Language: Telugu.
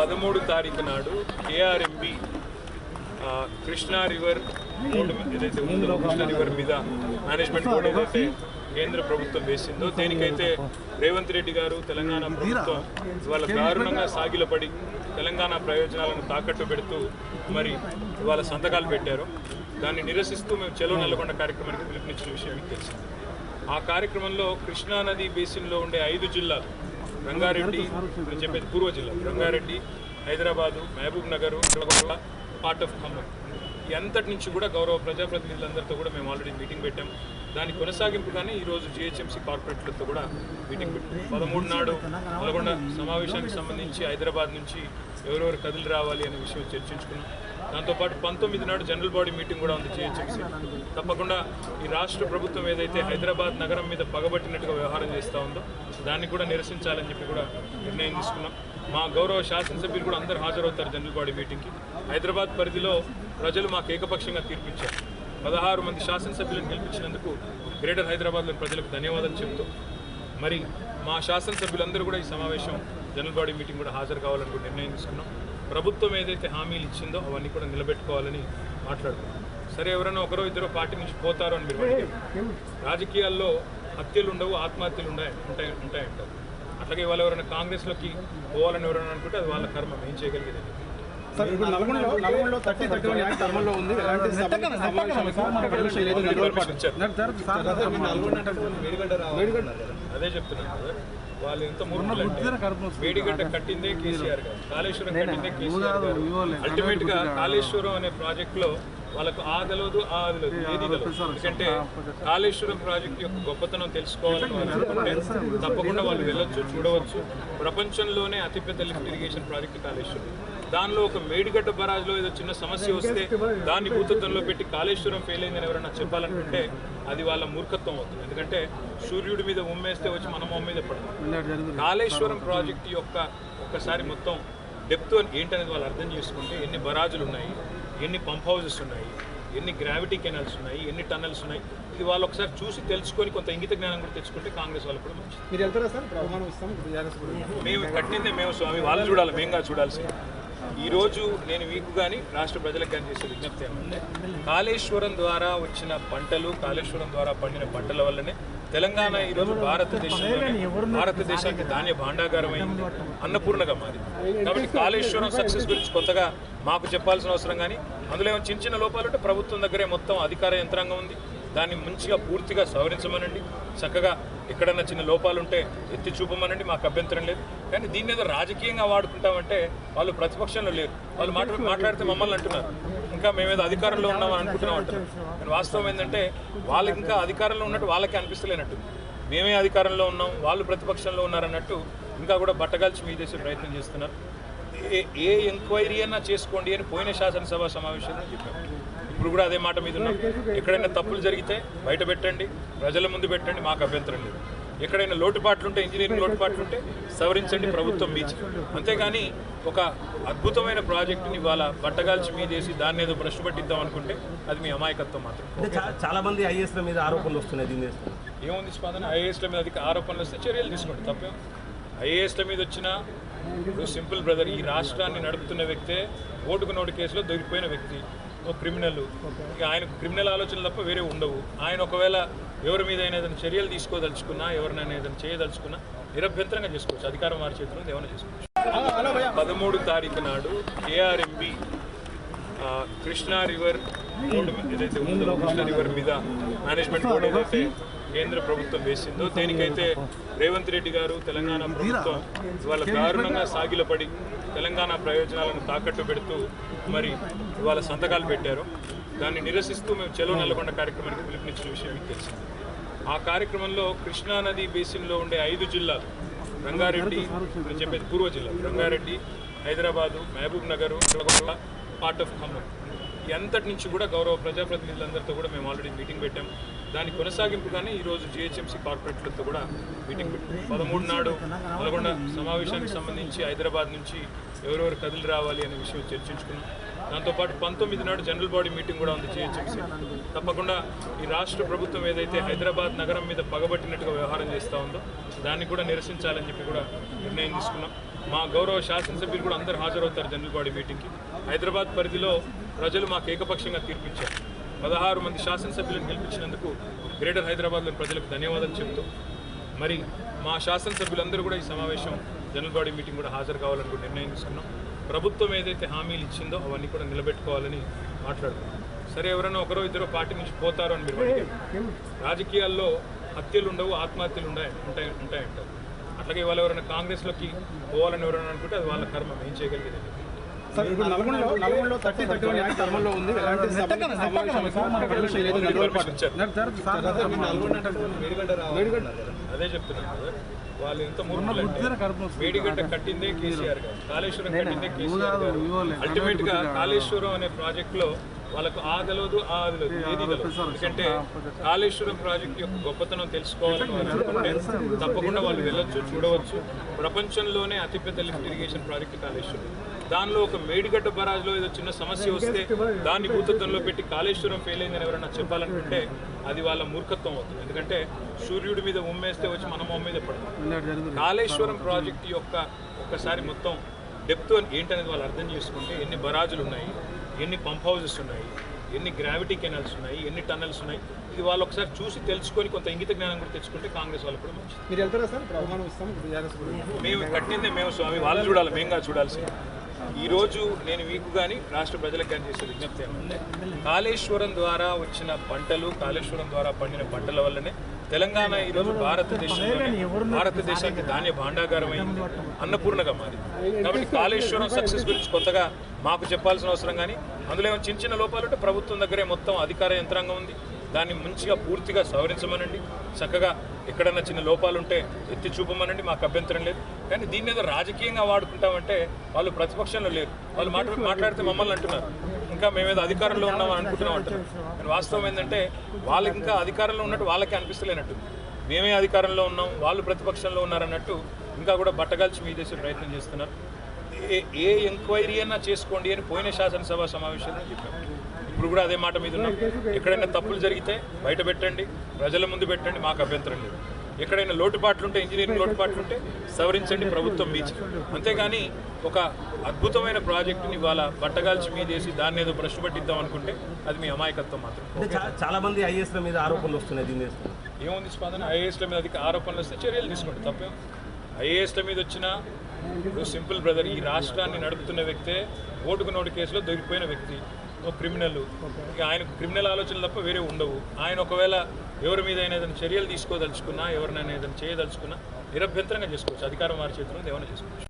పదమూడు తారీఖు నాడు కేఆర్ఎంబి కృష్ణా రివర్ ఏదైతే ఉందో కృష్ణా రివర్ మీద మేనేజ్మెంట్ బోర్డు ఏదైతే కేంద్ర ప్రభుత్వం వేసిందో దేనికైతే రేవంత్ రెడ్డి గారు తెలంగాణ ప్రభుత్వం ఇవాళ దారుణంగా సాగిలపడి తెలంగాణ ప్రయోజనాలను తాకట్టు పెడుతూ మరి ఇవాళ సంతకాలు పెట్టారు. దాన్ని నిరసిస్తూ మేము చెలో నెలకొండ కార్యక్రమానికి పిలుపునిచ్చిన విషయం మీకు తెలిసింది. ఆ కార్యక్రమంలో కృష్ణా నది బేసిన్లో ఉండే ఐదు జిల్లాలు రంగారెడ్డి నేను చెప్పేది పూర్వ జిల్లా. Ranga Reddy Hyderabad Mahabub Nagar part of Khammam. ఈ అంతటి నుంచి కూడా గౌరవ ప్రజాప్రతినిధులందరితో కూడా మేము ఆల్రెడీ మీటింగ్ పెట్టాం. దాని కొనసాగింపుగానే ఈరోజు జిహెచ్ఎంసీ కార్పొరేట్లతో కూడా మీటింగ్ పెట్టాం. పదమూడు నాడు నల్గొండ సమావేశానికి సంబంధించి హైదరాబాద్ నుంచి ఎవరెవరు కదిలి రావాలి అనే విషయం చర్చించుకున్నాం. దాంతోపాటు పంతొమ్మిది నాడు జనరల్ బాడీ మీటింగ్ కూడా ఉంది జిహెచ్ఎంసీ. తప్పకుండా ఈ రాష్ట్ర ప్రభుత్వం ఏదైతే హైదరాబాద్ నగరం మీద పగబట్టినట్టుగా వ్యవహారం చేస్తూ ఉందో దాన్ని కూడా నిరసించాలని చెప్పి కూడా నిర్ణయం తీసుకున్నాం. మా గౌరవ శాసనసభ్యులు కూడా అందరూ హాజరవుతారు జనరల్ బాడీ మీటింగ్కి. హైదరాబాద్ పరిధిలో ప్రజలు మాకు ఏకపక్షంగా తీర్పిచ్చారు. పదహారు మంది శాసనసభ్యులను గెలిపించినందుకు గ్రేటర్ హైదరాబాద్లోని ప్రజలకు ధన్యవాదాలు చెబుతూ మరి మా శాసనసభ్యులందరూ కూడా ఈ సమావేశం జనరల్ బాడీ మీటింగ్ కూడా హాజరు కావాలని కూడా నిర్ణయం తీసుకున్నాం. ప్రభుత్వం ఏదైతే హామీలు ఇచ్చిందో అవన్నీ కూడా నిలబెట్టుకోవాలని మాట్లాడుకున్నాం సరే ఎవరైనా ఒకరో ఇద్దరు పార్టీ నుంచి పోతారో అని మీరు. రాజకీయాల్లో హత్యలు ఉండవు ఆత్మహత్యలు ఉంటాయి ఉంటాయి ఉంటాయంటారు అట్లాగే వాళ్ళు ఎవరైనా కాంగ్రెస్లోకి పోవాలని ఎవరైనా అనుకుంటే అది వాళ్ళ కర్మ ఏం చేయగలిగేది. అదే చెప్తున్నాను కదా వాళ్ళు ఎంత వేడిగడ్డ కట్టిందే కేసీఆర్ గారు కాళేశ్వరం కట్టిందే కేసీఆర్ గారు. అల్టిమేట్గా కాళేశ్వరం అనే ప్రాజెక్ట్లో వాళ్ళకు ఆ తెలియదు ఆ తెలియదు ఏది ఎందుకంటే కాళేశ్వరం ప్రాజెక్ట్ యొక్క గొప్పతనం తెలుసుకోవాలని అనుకుంటే తప్పకుండా వాళ్ళు వెళ్ళొచ్చు చూడవచ్చు. ప్రపంచంలోనే అతిపెద్ద లిఫ్ట్ ఇరిగేషన్ ప్రాజెక్ట్ కాళేశ్వరం. దానిలో ఒక మేడిగడ్డ బరాజ్లో ఏదో చిన్న సమస్య వస్తే దాన్ని భూతత్వంలో పెట్టి కాళేశ్వరం ఫెయిల్ అయిందని ఎవరైనా చెప్పాలనుకుంటే అది వాళ్ళ మూర్ఖత్వం అవుతుంది. ఎందుకంటే సూర్యుడి మీద ఉమ్మేస్తే వచ్చి మన మొహం మీద పడుతుంది కాళేశ్వరం ప్రాజెక్ట్ యొక్క ఒక్కసారి మొత్తం డెప్త్ ఏంటనేది వాళ్ళు అర్థం చేసుకుంటే ఎన్ని బరాజులు ఉన్నాయి ఎన్ని పంప్ హౌసెస్ ఉన్నాయి ఎన్ని గ్రావిటీ కెనాల్స్ ఉన్నాయి ఎన్ని టన్నల్స్ ఉన్నాయి ఇది వాళ్ళు ఒకసారి చూసి తెలుసుకొని కొంత ఇంగిత జ్ఞానం కూడా తెచ్చుకుంటే కాంగ్రెస్ వాళ్ళు కూడా మంచిది. మీరు వెళ్తారా సార్. మేము కట్టిందే మేము స్వామి వాళ్ళు చూడాలి మేము కాదు చూడాల్సింది. ఈరోజు నేను మీకు కానీ రాష్ట్ర ప్రజలకు కానీ చేసే విజ్ఞప్తి ఏమంటే కాళేశ్వరం ద్వారా వచ్చిన పంటలు కాళేశ్వరం ద్వారా పండిన పంటల వల్లనే తెలంగాణ ఈరోజు భారతదేశంలోనే భారతదేశానికి ధాన్య భాండాగారం అయింది అన్నపూర్ణగా మారింది. కాబట్టి కాళేశ్వరం సక్సెస్ గురించి కొత్తగా మాకు చెప్పాల్సిన అవసరం కానీ అందులో ఏమైనా చిన్న చిన్న లోపాలు ఉంటే ప్రభుత్వం దగ్గరే మొత్తం అధికార యంత్రాంగం ఉంది. దాన్ని మంచిగా పూర్తిగా సవరించమనండి. చక్కగా ఎక్కడన్నా చిన్న లోపాలు ఉంటే ఎత్తి చూపమనండి. మాకు అభ్యంతరం లేదు. కానీ దీన్ని మీద రాజకీయంగా వాడుకుంటామంటే వాళ్ళు ప్రతిపక్షంలో లేరు. వాళ్ళు మాట మాట్లాడితే మమ్మల్ని అంటున్నారు. ఇంకా మేమేదో అధికారంలో ఉన్నామని అనుకుంటున్నాం అంటున్నారు కానీ వాస్తవం ఏంటంటే వాళ్ళకి ఇంకా అధికారంలో ఉన్నట్టు వాళ్ళకే అనిపిస్తలేనట్టు. మేమే అధికారంలో ఉన్నాం. వాళ్ళు ప్రతిపక్షంలో ఉన్నారన్నట్టు ఇంకా కూడా బట్టగాల్చి మీ చేసే ప్రయత్నం చేస్తున్నారు. ఏ ఏ ఎంక్వైరీ అయినా చేసుకోండి అని పోయిన శాసనసభ సమావేశంలో చెప్పాము ఇప్పుడు కూడా అదే మాట మీద ఉన్నాం. ఎక్కడైనా తప్పులు జరిగితే బయట పెట్టండి ప్రజల ముందు పెట్టండి మాకు అభ్యంతరం లేదు. ఎక్కడైనా లోటుపాట్లు ఉంటే ఇంజనీరింగ్ లోటుపాట్లు ఉంటే సవరించండి ప్రభుత్వం బీచ్ అంతేగాని ఒక అద్భుతమైన ప్రాజెక్టుని ఇవాళ బట్టగాల్చి మీదేసి దాన్ని ఏదో బ్రష్ పట్టిద్దాం అనుకుంటే అది మీ అమాయకత్వం మాత్రం. చాలా మంది ఐఏఎస్ల మీద ఆరోపణలు వస్తున్నాయి దీని ఏముంది స్పందన? ఐఏఎస్ల మీద అధిక ఆరోపణలు వస్తే చర్యలు తీసుకోండి తప్పే? ఐఏఎస్ల మీద వచ్చిన ఇప్పుడు సింపుల్ బ్రదర్ ఈ రాష్ట్రాన్ని నడుపుతున్న వ్యక్తే ఓటుకు నోటు కేసులో దొరికిపోయిన వ్యక్తి. ఒక క్రిమినల్ ఇక ఆయనకు క్రిమినల్ ఆలోచనలు తప్ప వేరే ఉండవు. ఆయన ఒకవేళ ఎవరి మీద అయినా ఏదైనా చర్యలు తీసుకోదలుచుకున్నా ఎవరినైనా ఏదైనా చేయదలుచుకున్నా నిరభ్యంతరంగా చేసుకోవచ్చు. అధికారం వారి చేతిలో ఏమైనా చేసుకోవచ్చు. పదమూడు తారీఖు నాడు కేఆర్ఎంబి ఆ, కృష్ణా రివర్ ఏదైతే ఉందో కృష్ణా రివర్ మీద మేనేజ్మెంట్ బోర్డు ఏదైతే కేంద్ర ప్రభుత్వం వేసిందో దేనికైతే రేవంత్ రెడ్డి గారు తెలంగాణ ప్రభుత్వం ఇవాళ దారుణంగా సాగిలపడి తెలంగాణ ప్రయోజనాలను తాకట్టు పెడుతూ మరి ఇవాళ సంతకాలు పెట్టారు. దాన్ని నిరసిస్తూ మేము చెలో నెలకొండ కార్యక్రమానికి పిలుపునిచ్చిన విషయం మీకు తెలిసింది. ఆ కార్యక్రమంలో కృష్ణానది బేసిన్లో ఉండే ఐదు జిల్లాలు రంగారెడ్డి నేను చెప్పేది పూర్వ జిల్లా రంగారెడ్డి హైదరాబాదు మహబూబ్ నగర్ పార్ట్ ఆఫ్ ఖమ్మం. ఈ అంతటి నుంచి కూడా గౌరవ ప్రజాప్రతినిధులందరితో కూడా మేము ఆల్రెడీ మీటింగ్ పెట్టాం. దాని కొనసాగింపుగానే ఈరోజు జిహెచ్ఎంసీ కార్పొరేట్లతో కూడా మీటింగ్ పెట్టారు. పదమూడు నాడు నల్గొండ సమావేశానికి సంబంధించి హైదరాబాద్ నుంచి ఎవరెవరు కదిలి రావాలి అనే విషయం చర్చించుకున్నాం. దాంతోపాటు పంతొమ్మిది నాడు జనరల్ బాడీ మీటింగ్ కూడా ఉంది జిహెచ్ఎంసీ. తప్పకుండా ఈ రాష్ట్ర ప్రభుత్వం ఏదైతే హైదరాబాద్ నగరం మీద పగబట్టినట్టుగా వ్యవహారం చేస్తూ ఉందో దాన్ని కూడా నిరసించాలని చెప్పి కూడా నిర్ణయం తీసుకున్నాం. మా గౌరవ శాసనసభ్యులు కూడా అందరూ హాజరవుతారు జనరల్ బాడీ మీటింగ్కి. హైదరాబాద్ పరిధిలో ప్రజలు మాకు ఏకపక్షంగా తీర్పిచ్చారు. పదహారు మంది శాసనసభ్యులను గెలిపించినందుకు గ్రేటర్ హైదరాబాద్లోని ప్రజలకు ధన్యవాదాలు చెబుతూ మరి మా శాసనసభ్యులందరూ కూడా ఈ సమావేశం జనరల్ బాడీ మీటింగ్ కూడా హాజరు కావాలని కూడా నిర్ణయం తీసుకున్నాం. ప్రభుత్వం ఏదైతే హామీలు ఇచ్చిందో అవన్నీ కూడా నిలబెట్టుకోవాలని మాట్లాడుకున్నాం. సరే ఎవరైనా ఒకరో ఇద్దరు పార్టీ నుంచి పోతారు అని మీరు రాజకీయాల్లో హత్యలు ఉండవు ఆత్మహత్యలు ఉంటాయి ఉంటాయి ఉంటాయంటారు. అట్లాగే ఇవాళ ఎవరైనా కాంగ్రెస్లోకి పోవాలని ఎవరైనా అనుకుంటే అది వాళ్ళ కర్మ ఏం చేయగలిగేది? నల్గొండలో థర్టీ థర్టీ వన్ యాక్ట్ అమల్లో ఉంది. ఎలాంటి అదే చెప్తున్నాను కదా వాళ్ళు ఎంత వేడిగడ్డ కట్టిందే కేసీఆర్ గారు. కాళేశ్వరం కట్టిందే కేసీఆర్ గారు. అల్టిమేట్గా కాళేశ్వరం అనే ప్రాజెక్ట్లో వాళ్ళకు ఆ తెలియదు ఆ తెలియదు ఏది ఎందుకంటే కాళేశ్వరం ప్రాజెక్ట్ యొక్క గొప్పతనం తెలుసుకోవాలని అనుకుంటే తప్పకుండా వాళ్ళు వెళ్ళొచ్చు చూడవచ్చు. ప్రపంచంలోనే అతిపెద్ద లిఫ్ట్ ఇరిగేషన్ ప్రాజెక్ట్ కాళేశ్వరం. దానిలో ఒక మేడిగడ్డ బరాజ్లో ఏదో చిన్న సమస్య వస్తే దాన్ని భూతత్వంలో పెట్టి కాళేశ్వరం ఫెయిల్ అయిందని ఎవరైనా చెప్పాలనుకుంటే అది వాళ్ళ మూర్ఖత్వం అవుతుంది. ఎందుకంటే సూర్యుడి మీద ఉమ్మేస్తే వచ్చి మనం ఉమ్మేది పడుతుంది కాళేశ్వరం ప్రాజెక్ట్ యొక్క ఒక్కసారి మొత్తం డెప్త్ ఏంటనేది వాళ్ళు అర్థం చేసుకుంటే ఎన్ని బరాజులు ఉన్నాయి ఎన్ని పంప్ హౌసెస్ ఉన్నాయి ఎన్ని గ్రావిటీ కెనాల్స్ ఉన్నాయి ఎన్ని టన్నల్స్ ఉన్నాయి ఇది వాళ్ళు ఒకసారి చూసి తెలుసుకొని కొంత ఇంగిత జ్ఞానం కూడా తెచ్చుకుంటే కాంగ్రెస్ వాళ్ళు కూడా మంచిది. మీరు వెళ్తారా సార్? ఇస్తాం మేము కట్టిందే మేము స్వామి వాళ్ళు చూడాలి మేము కాదు చూడాల్సింది. ఈరోజు నేను మీకు కానీ రాష్ట్ర ప్రజలకు కానీ చేసే విజ్ఞప్తి ఏమంటే కాళేశ్వరం ద్వారా వచ్చిన పంటలు కాళేశ్వరం ద్వారా పండిన పంటల వల్లనే తెలంగాణ ఈరోజు భారతదేశంలో భారతదేశానికి ధాన్య భాండాగారం అయింది అన్నపూర్ణగా మారింది. కాబట్టి కాళేశ్వరం సక్సెస్ గురించి కొత్తగా మాకు చెప్పాల్సిన అవసరం కానీ అందులో ఏమైనా చిన్న చిన్న లోపాలు ఉంటే ప్రభుత్వం దగ్గరే మొత్తం అధికార యంత్రాంగం ఉంది. దాన్ని మంచిగా పూర్తిగా సవరించమనండి. చక్కగా ఎక్కడన్నా చిన్న లోపాలు ఉంటే ఎత్తి చూపమనండి మాకు అభ్యంతరం లేదు. కానీ దీన్ని ఏదో రాజకీయంగా వాడుకుంటామంటే వాళ్ళు ప్రతిపక్షంలో లేరు. వాళ్ళు మాట్లా మాట్లాడితే మమ్మల్ని అంటున్నారు. ఇంకా మేమేదో అధికారంలో ఉన్నామని అనుకుంటున్నాం అంటున్నారు. కానీ వాస్తవం ఏంటంటే వాళ్ళు ఇంకా అధికారంలో ఉన్నట్టు వాళ్ళకే అనిపిస్తలేనట్టు. మేమే అధికారంలో ఉన్నాం వాళ్ళు ప్రతిపక్షంలో ఉన్నారన్నట్టు ఇంకా కూడా బట్టగాల్చి మీ చేసే ప్రయత్నం చేస్తున్నారు. ఏ ఏ ఎంక్వైరీ అయినా చేసుకోండి అని పోయిన శాసనసభ సమావేశంలో చెప్పాం ఇప్పుడు కూడా అదే మాట మీద ఉన్నాం. ఎక్కడైనా తప్పులు జరిగితే బయట పెట్టండి ప్రజల ముందు పెట్టండి మాకు అభ్యంతరం లేదు. ఎక్కడైనా లోటుపాట్లు ఉంటే ఇంజనీరింగ్ లోటుపాట్లు ఉంటే సవరించండి ప్రభుత్వం మీచి అంతేగాని ఒక అద్భుతమైన ప్రాజెక్టుని ఇవాళ బట్టగాల్చి మీదేసి దాన్ని ఏదో బ్రష్ పట్టిద్దాం అనుకుంటే అది మీ అమాయకత్వం మాత్రం. చాలా మంది ఐఏఎస్ల మీద ఆరోపణలు వస్తున్నాయి దీని ఏముంది స్పందన? ఐఏఎస్ల మీద అధిక ఆరోపణలు వస్తే చర్యలు తీసుకోండి తప్పేం? ఐఏఎస్ల మీద వచ్చిన ఇప్పుడు సింపుల్ బ్రదర్ ఈ రాష్ట్రాన్ని నడుపుతున్న వ్యక్తే ఓటుకు నోటు కేసులో దొరికిపోయిన వ్యక్తి. ఒక క్రిమినల్ ఇక ఆయనకు క్రిమినల్ ఆలోచనలు తప్ప వేరే ఉండవు. ఆయన ఒకవేళ ఎవరి మీద అయినా ఏదైనా చర్యలు తీసుకోదలుచుకున్నా ఎవరినైనా ఏదైనా చేయదలుచుకున్నా నిరభ్యంతరంగా చేసుకోవచ్చు. అధికారం వారి చేతిలో ఏమైనా చేసుకోవచ్చు.